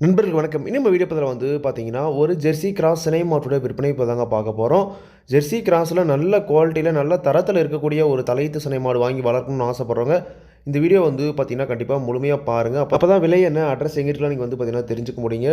நண்பர்கள் வணக்கம். இன்னும் வீடியோ பதில் வந்து பார்த்தீங்கன்னா ஒரு ஜெர்சி கிராஸ் சினை மாட்டோட விற்பனை இப்போ தாங்க பார்க்க போகிறோம் ஜெர்சி கிராஸில் நல்ல குவாலிட்டியில் நல்ல தரத்தில் இருக்கக்கூடிய ஒரு தலையீத்து சினை மாடு வாங்கி வளர்க்கணும்னு ஆசைப்பட்றவங்க இந்த வீடியோ வந்து பார்த்தீங்கன்னா கண்டிப்பாக முழுமையாக பாருங்கள் அப்போ தான் விலை என்ன அட்ரஸ் எங்கிட்டலாம் நீங்கள் வந்து பார்த்தீங்கன்னா தெரிஞ்சுக்க முடியுங்க.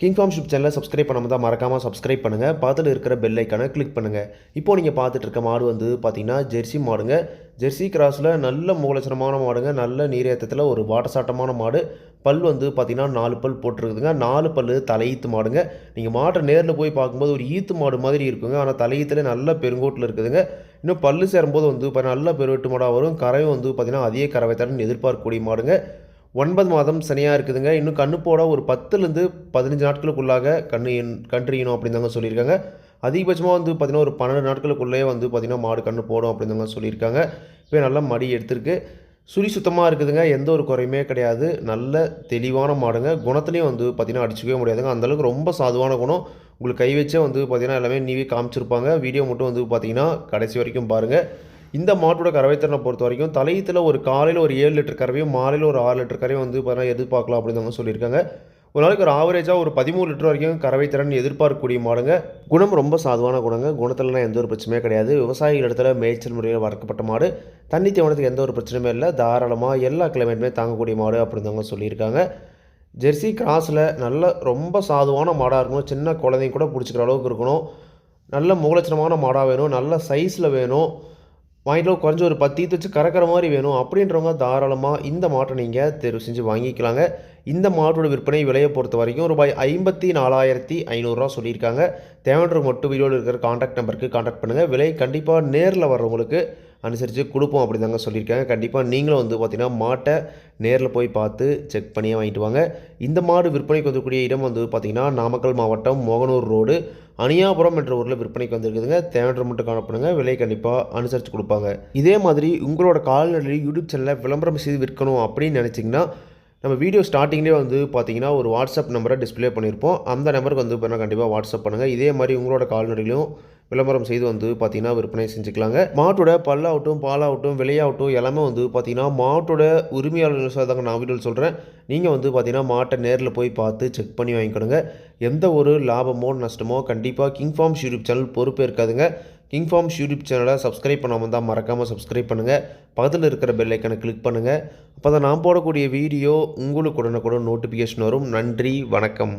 கிங் ஃபார்ம் ஷிப் சேனலை சப்ஸ்கிரைப் பண்ணாமல் தான் மறக்காமல் சப்ஸ்கிரைப் பண்ணுங்கள் பக்கத்தில் இருக்கிற பெல் ஐக்கானை கிளிக் பண்ணுங்கள் இப்போ நீங்கள் பார்த்துட்டு இருக்க மாடு வந்து பார்த்தீங்கன்னா ஜெர்சி மாடுங்க. ஜெர்சி கிராஸில் நல்ல மூலச்சனமான மாடுங்க. நல்ல நீரேற்றத்தில் ஒரு வாட்டசாட்டமான மாடு. பல் வந்து பார்த்தீங்கன்னா நாலு பல் போட்டிருக்குதுங்க. நாலு பல் தலையீத்து மாடுங்க. நீங்கள் மாட்டை நேரில் போய் பார்க்கும்போது ஒரு ஈத்து மாடு மாதிரி இருக்குங்க. ஆனால் தலையீத்தில் நல்ல பெருங்கோட்டில் இருக்குதுங்க. இன்னும் பல்லு சேரும்போது வந்து இப்போ நல்ல பெருவெட்டு மாடாக வரும். கரையும் வந்து பார்த்திங்கன்னா அதே கறவை தரன்னு எதிர்பார்க்கக்கூடிய மாடுங்க. ஒன்பது மாதம் சனியாக இருக்குதுங்க. இன்னும் கண்ணு போட ஒரு பத்துலேருந்து பதினஞ்சு நாட்களுக்குள்ளாக கண்ணு கன்றுயணும் அப்படின்னு தாங்க சொல்லியிருக்காங்க. அதிகபட்சமாக வந்து பார்த்திங்கன்னா ஒரு பன்னெண்டு நாட்களுக்குள்ளேயே வந்து பார்த்திங்கன்னா மாடு கண்ணு போடும் அப்படின்னு தாங்க சொல்லியிருக்காங்க. இப்போ நல்லா மடி எடுத்திருக்கு. சுழி சுத்தமாக இருக்குதுங்க. எந்த ஒரு குறையுமே கிடையாது. நல்ல தெளிவான மாடுங்க. குணத்துலேயும் வந்து பார்த்திங்கன்னா அடிச்சுக்கவே முடியாதுங்க. அந்தளவுக்கு ரொம்ப சாதுவான குணம். உங்களுக்கு கை வச்சே வந்து பார்த்திங்கன்னா எல்லாமே நீவே காமிச்சிருப்பாங்க. வீடியோ மட்டும் வந்து பார்த்திங்கன்னா கடைசி வரைக்கும் பாருங்கள் இந்த மாட்டோட கறவைத்திறனை பொறுத்த வரைக்கும் தலையத்தில் ஒரு காலையில் ஒரு ஏழு லிட்டர் கறவையும் மாலையில் ஒரு ஆறு லிட்டர் கறவையும் வந்து பார்த்தீங்கன்னா எதிர்பார்க்கலாம் அப்படின்னு சொல்லியிருக்காங்க. ஒரு நாளைக்கு ஒரு ஆவரேஜாக ஒரு பதிமூணு லிட்டர் வரைக்கும் கறவைத்திறன் எதிர்பார்க்கக்கூடிய மாடுங்க. குணம் ரொம்ப சாதுவான குணங்க. குணத்துலலாம் எந்த ஒரு பிரச்சனையும் கிடையாது. விவசாயிகள் இடத்துல மேய்ச்சல் முறையில் வளர்க்கப்பட்ட மாடு. தண்ணி தேவனத்துக்கு எந்த ஒரு பிரச்சனையுமே இல்லை. தாராளமாக எல்லா கிளைமேட்டுமே தாங்கக்கூடிய மாடு அப்படின்னு சொல்லியிருக்காங்க. ஜெர்சி கிராஸில் நல்ல ரொம்ப சாதுவான மாடாக இருக்கணும். சின்ன குழந்தைங்க கூட பிடிச்சிக்கிற அளவுக்கு இருக்கணும். நல்ல மூலச்சனமான மாடாக வேணும். நல்ல சைஸில் வேணும். வாங்கிட்டு குறைஞ்ச ஒரு பத்து ஈத்து வச்சு கறக்கிற மாதிரி வேணும் அப்படின்றவங்க தாராளமாக இந்த மாட்டை நீங்கள் தேர்வு செஞ்சு வாங்கிக்கலாங்க. இந்த மாட்டோட விற்பனை விலையை பொறுத்த வரைக்கும் ரூபாய் ஐம்பத்தி நாலாயிரத்தி ஐநூறுரூவா சொல்லியிருக்காங்க. தேவையான மட்டும் வீடியோவில் இருக்கிற காண்டாக்ட் நம்பருக்கு காண்டாக்ட் பண்ணுங்கள் விலை கண்டிப்பாக நேரில் வர்றவங்களுக்கு அனுசரித்து கொடுப்போம் அப்படி தாங்க சொல்லியிருக்காங்க. கண்டிப்பாக நீங்களும் வந்து பார்த்திங்கன்னா மாட்டை நேரில் போய் பார்த்து செக் பண்ணியே வாங்கிட்டு வாங்க. இந்த மாடு விற்பனைக்கு வந்துக்கூடிய இடம் வந்து பார்த்திங்கன்னா நாமக்கல் மாவட்டம் மோகனூர் ரோடு. அணியாபுரம் என்ற ஊரில் விற்பனைக்கு வந்திருக்குதுங்க. தேவையற்ற மட்டும் காணப்படுங்க. விலை கண்டிப்பாக அனுசரித்து கொடுப்பாங்க. இதே மாதிரி உங்களோட கால்நடை யூடியூப் சேனலில் விளம்பரம் செய்து விற்கணும் அப்படின்னு நினச்சிங்கன்னா நம்ம வீடியோ ஸ்டார்டிங்லேயே வந்து பார்த்தீங்கன்னா ஒரு வாட்ஸ்அப் நம்பரை டிஸ்பிளே பண்ணியிருப்போம். அந்த நம்பருக்கு வந்து பார்த்தீங்கன்னா கண்டிப்பாக வாட்ஸ்அப் பண்ணுங்கள் இதே மாதிரி உங்களோட கால்நடைகளையும் விளம்பரம் செய்து வந்து பார்த்தீங்கன்னா விற்பனை செஞ்சுக்கலாங்க. மாட்டோட பல்லாகட்டும் பாலாகட்டும் விலையாகட்டும் எல்லாமே வந்து பார்த்தீங்கன்னா மாட்டோட உரிமையாளர் தாங்க நான் வீடியோ சொல்கிறேன் நீங்கள் வந்து பார்த்தீங்கன்னா மாட்டை நேரில் போய் பார்த்து செக் பண்ணி வாங்கிக்கணுங்க. எந்த ஒரு லாபமோ நஷ்டமோ கண்டிப்பாக கிங் ஃபார்ம்ஸ் யூடியூப் சேனல் பொறுப்பே இருக்காதுங்க. கிங் ஃபார்ம்ஸ் யூடியூப் சேனலை சப்ஸ்கிரைப் பண்ணாமல் தான் மறக்காமல் சப்ஸ்கிரைப் பண்ணுங்கள் பக்கத்தில் இருக்கிற பெல் ஐக்கனை கிளிக் பண்ணுங்கள் அப்போ தான் நான் போடக்கூடிய வீடியோ உங்களுக்கு உடனுக்குடன் நோட்டிஃபிகேஷன் வரும். நன்றி வணக்கம்.